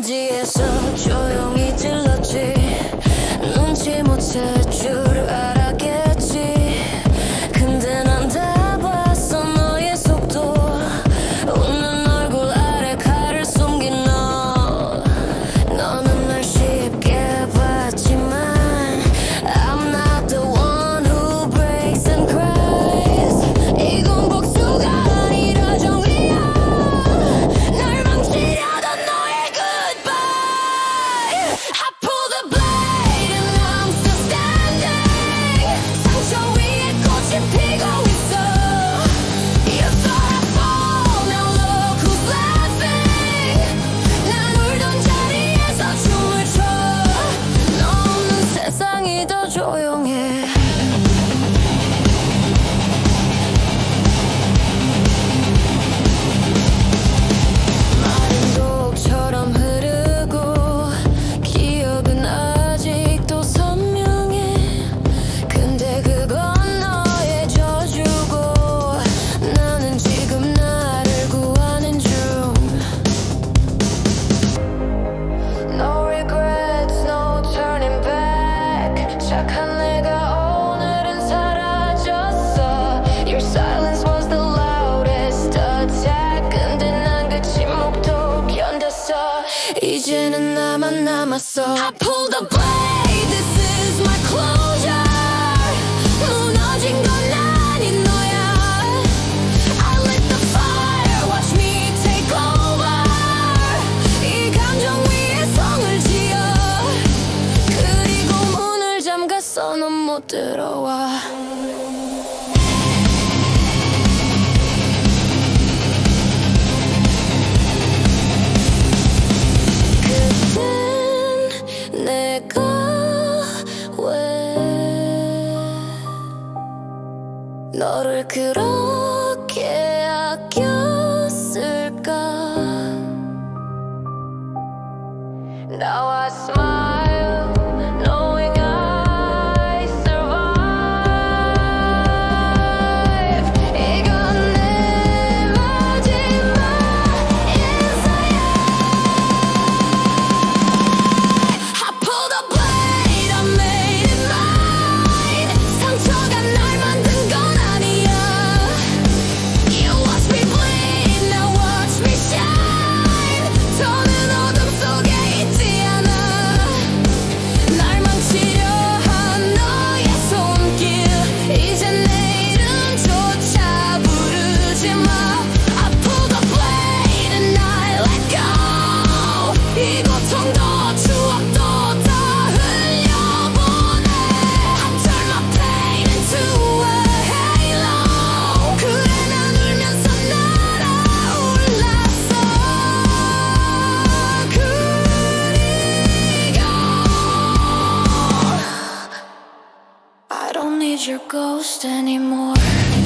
천지에서 조용히 질렀지 눈치 못 채. 이제는 나만 남았어 I pulled the blade This is my closure 무너진 건 아닌 너야 I lit the fire Watch me take over 이 감정 위에 성을 지어 그리고 문을 잠갔어 넌 못 들어와 너를 그런 your ghost anymore.